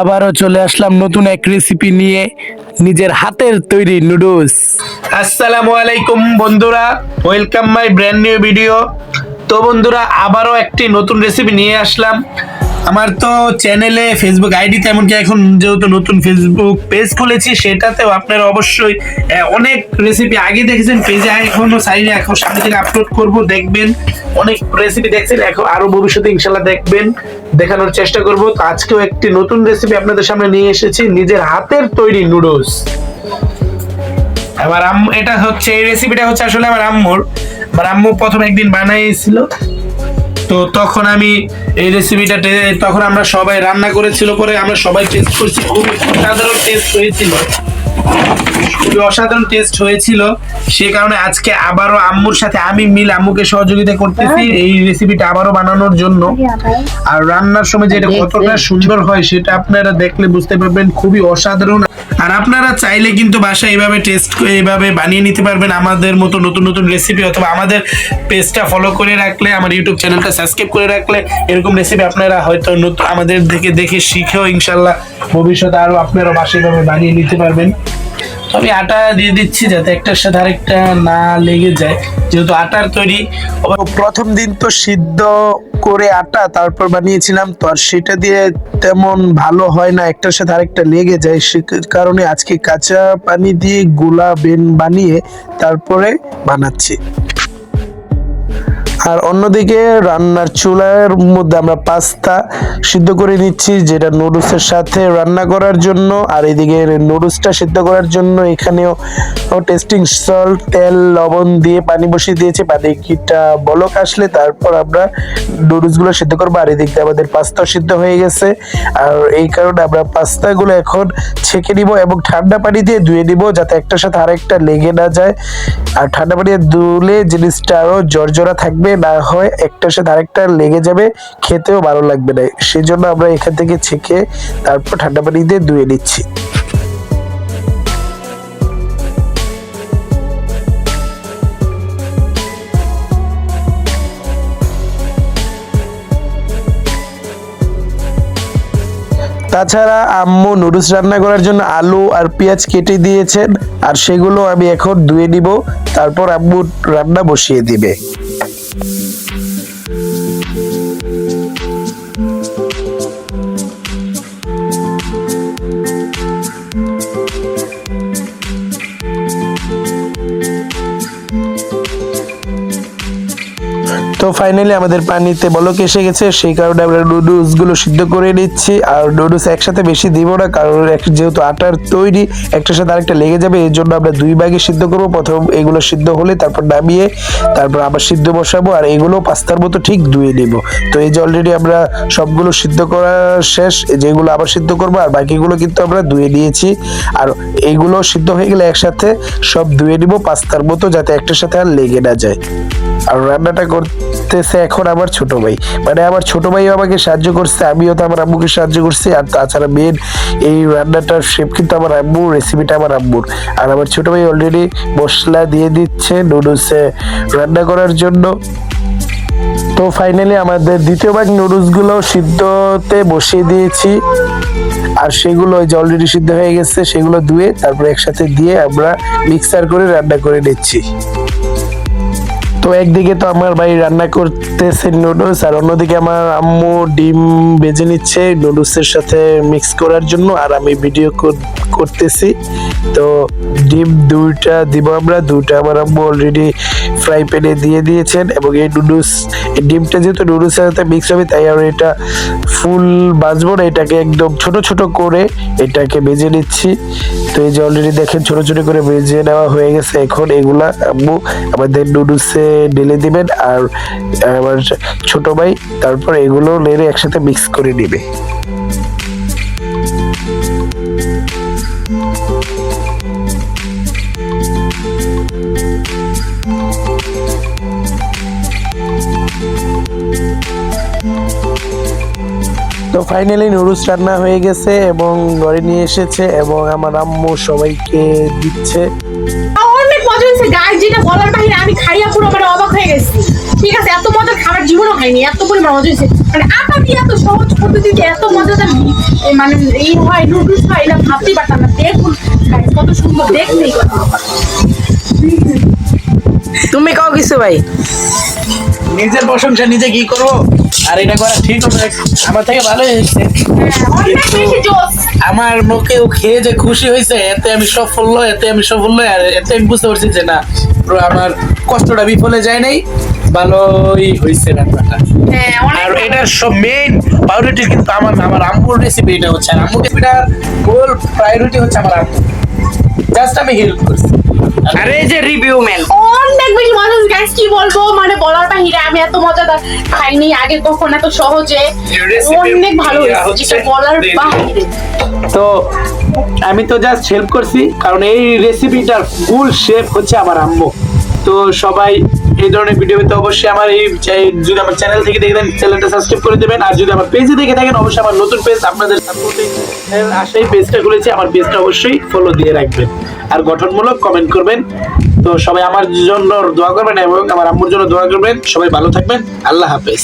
আবারও চলে আসলাম নতুন এক রেসিপি নিয়ে নিজের হাতের তৈরি নুডলস আসসালামু আলাইকুম বন্ধুরা welcome my brand new video তো বন্ধুরা, আবারও একটি নতুন রেসিপি নিয়ে আসলাম। আমার তো চ্যানেলে ফেসবুক আইডিতে এমনকি এখন যেহেতু নতুন ফেসবুক পেজ খুলেছি, সেটাতেও আপনারা অবশ্যই অনেক রেসিপি আগে দেখেছেন পেজে এখনও সাইডে এখন সামনে থেকে আপলোড করব, দেখবেন। অনেক রেসিপি দেখছেন, এখন আরও ভবিষ্যতে ইনশাল্লাহ দেখবেন, দেখানোর চেষ্টা করব। তো আজকেও একটি নতুন রেসিপি আপনাদের সামনে নিয়ে এসেছি, নিজের হাতের তৈরি নুডলস আমার আম্মু এটা হচ্ছে, এই রেসিপিটা হচ্ছে আসলে আমার আম্মুর। আমার আম্মু প্রথম একদিন বানাইছিল তো তখন আমি এই রেসিপিটা তখন আমরা সবাই রান্না করেছিল পরে আমরা সবাই টেস্ট করছি। খুবই সাধারণ টেস্ট হয়েছিল। খুবই অসাধারণ টেস্ট হয়েছিল। সে কারণে আজকে আবারও আম্মুর সাথে আমি মিল আম্মুকে সহযোগিতা করতেছি এই রেসিপিটা আবারও বানানোর জন্য। আর রান্নার সময় যেটা কতটা সুন্দর হয় সেটা আপনারা দেখলে বুঝতে পারবেন খুবই অসাধারণ। আর আপনারা চাইলে কিন্তু বাসায় এইভাবে টেস্ট এইভাবে বানিয়ে নিতে পারবেন আমাদের মতো নতুন নতুন রেসিপি অথবা আমাদের পেজটা ফলো করে রাখলে আমার ইউটিউব চ্যানেলটা সাবস্ক্রাইব করে রাখলে এরকম রেসিপি আপনারা হয়তো নতুন আমাদের দেখে দেখে শিখেও ইনশাল্লাহ ভবিষ্যতে আরও আপনারা বাসায় এইভাবে বানিয়ে নিতে পারবেন। আমি আটা দিয়ে দিচ্ছি যাতে একটার সাথে আরেকটা না লেগে যায়। যেহেতু আটার তৈরি প্রথম দিন তো সিদ্ধ করে আটা তারপর বানিয়েছিলাম, তো আর সেটা দিয়ে তেমন ভালো হয় না, একটার সাথে আরেকটা লেগে যায়। সে কারণে আজকে কাঁচা পানি দিয়ে গোলা বেন বানিয়ে তারপরে বানাচ্ছি। আর অন্যদিকে রান্নার চুলার মধ্যে আমরা পাস্তা সিদ্ধ করে নিচ্ছি, যেটা নুডলসের সাথে রান্না করার জন্য। আর এদিকে নুডলসটা সিদ্ধ করার জন্য এখানেও টেস্টিং সল্ট তেল, লবণ দিয়ে পানি বসিয়ে দিয়েছি। পানিটা বলক আসলে তারপর আমরা নুডলসগুলো সিদ্ধ করব। আর এদিকে আমাদের পাস্তা সিদ্ধ হয়ে গেছে। আর এই কারণে আমরা পাস্তাগুলো এখন ছেঁকে নিব এবং ঠান্ডা পানি দিয়ে ধুয়ে নিব, যাতে একটার সাথে আরেকটা লেগে না যায়। আর ঠান্ডা পানি দিয়ে ধুলে জিনিসটা আরও জর্জরা থাকবে। না হয়, একটার সাথে আরেকটা লেগে যাবে, খেতেও ভালো লাগবে না। সেজন্য আমরা এখান থেকে ছেঁকে তারপর ঠান্ডা পানি দিয়ে ধুয়ে নিচ্ছি। তাছাড়া আম্মু নুডলস রান্না করার জন্য আলু আর পেঁয়াজ কেটে দিয়েছেন, আর সেগুলো আমি এখন ধুয়ে নিব, তারপর আম্মু রান্না বসিয়ে দিবে। তো ফাইনালি আমাদের পানিতে বলক এসে গেছে, সেই কারণে আমরা নুডলসগুলো সিদ্ধ করে নিচ্ছি। আর নুডলস একসাথে বেশি দিব না, কারণ যেহেতু আটার তৈরি একটার সাথে আরেকটা লেগে যাবে, এই জন্য আমরা দুই ভাগে সিদ্ধ করব। প্রথম এগুলো সিদ্ধ হলে তারপর নামিয়ে, তারপর আবার সিদ্ধ বসাবো, আর এগুলো পাস্তার মতো ঠিক ধুয়ে নেব। তো এই যে অলরেডি আমরা সবগুলো সিদ্ধ করা শেষ যেগুলো আবার সিদ্ধ করব, আর বাকিগুলো কিন্তু আমরা ধুয়ে নিয়েছি। আর এইগুলো সিদ্ধ হয়ে গেলে একসাথে সব ধুয়ে নিব পাস্তার মতো, যাতে একটার সাথে আর লেগে না যায়। আর রান্নাটা করতেছে এখন আমার ছোট ভাই। মানে আমার ছোট ভাইও আমাকে সাহায্য করছে, আমিও তো আমার আম্মুকে সাহায্য করছি, আর তাছাড়া মেন এই রান্নাটার শেপ কিন্তু আমার আম্মু রেসিপিটা আমার আম্মুর। আর আমার ছোট ভাই অলরেডি মশলা দিয়ে দিচ্ছে নুডলসে রান্না করার জন্য। তো ফাইনালি আমাদের দ্বিতীয় ভাগ নুডলসগুলো সিদ্ধতে বসিয়ে দিয়েছি। আর সেগুলো যে অলরেডি সিদ্ধ হয়ে গেছে, সেগুলো ধুয়ে তারপরে একসাথে দিয়ে আমরা মিক্সার করে রান্না করে নিচ্ছি। তো একদিকে তো আমার ভাই রান্না করতেছে নুডলস আর অন্যদিকে আমার আম্মু ডিম বেজে নিচ্ছে নুডলসের সাথে মিক্স করার জন্য, আর আমি ভিডিও করতেছি। তো ডিম দুইটা দিব আমরা, দুইটা আমার আম্মু অলরেডি ফ্রাই প্যানে দিয়ে দিয়েছেন, এবং এই নুডলস এই ডিমটা যেহেতু নুডলসের সাথে মিক্স হবে, তাই আর এটা ফুল বাজবো না, এটাকে একদম ছোট ছোট করে এটাকে বেজে নিচ্ছি। তো এই যে অলরেডি দেখেন, ছোট ছোট করে বেজে নেওয়া হয়ে গেছে। এখন এগুলা আম্মু আমাদের নুডলসে ঢেলে দিবেন, আর আমার ছোট ভাই, তারপর এগুলো নেড়ে একসাথে মিক্স করে নেবে। তো ফাইনালি নুডলস রান্না হয়ে গেছে এবং ঘরে নিয়ে এসেছে এবং আমার আম্মু সবাইকে দিচ্ছে। খাইনি এত পরিমাণ মজা হয়েছে। মানে আটা দিয়ে এত সহজ পদ্ধতিতে এত মজাদার মানে এই হয় নুডলস হয় এটা ভাবতেই পারতাম না। দেখুন কত সুন্দর দেখতেই তুমি কাও কিছু ভাই? নিজের প্রশংসা নিজে কি করব? আর এটা করা ঠিক হবে আমার থেকে ভালো হয়েছে। হ্যাঁ, আমার মুখেও খেয়ে যে খুশি হয়েছে এতে আমি সফল এতে আমি সফল আর এতে আমি বুঝতে পারছি যে না আমার কষ্টটা বিফলে যায় নাই। ভালোই হয়েছে ব্যাপারটা। হ্যাঁ আর অনেক এটা সব মেইন প্রায়োরিটি কিন্তু আমার আমার আম্মুর রেসিপি এটা হচ্ছে। আর আম্মু রেসিপিটার মূল প্রায়োরিটি হচ্ছে আমার আম্মু। জাস্ট আমি হেল্প করছি। আর এই যে রিভিউ ম্যান অনেক বেশি মজা গাইস কি বলব? মানে বলার বাহিরে আমি এত মজাদার খাইনি আগে কখন এত সহজে। অনেক ভালো হয়েছে বলার বাহিরে। তো আমি তো জাস্ট হেল্প করছি কারণ এই রেসিপিটার ফুল শেফ হচ্ছে আমার আম্মু। তো সবাই এই ধরনের ভিডিও পেতে অবশ্যই আমার এই যদি আমার চ্যানেল থেকে দেখে দেন চ্যানেলটা সাবস্ক্রাইব করে দেবেন। আর যদি আমার পেজে দেখে থাকেন, অবশ্যই আমার নতুন পেজ আপনাদের সাপোর্টে আশাই পেজটা খুলেছি। আমার পেজটা অবশ্যই ফলো দিয়ে রাখবেন। আর গঠনমূলক কমেন্ট করবেন। তো সবাই আমার জন্য দোয়া করবেন এবং আমার আম্মুর জন্য দোয়া করবেন। সবাই ভালো থাকবেন। আল্লাহ হাফেজ।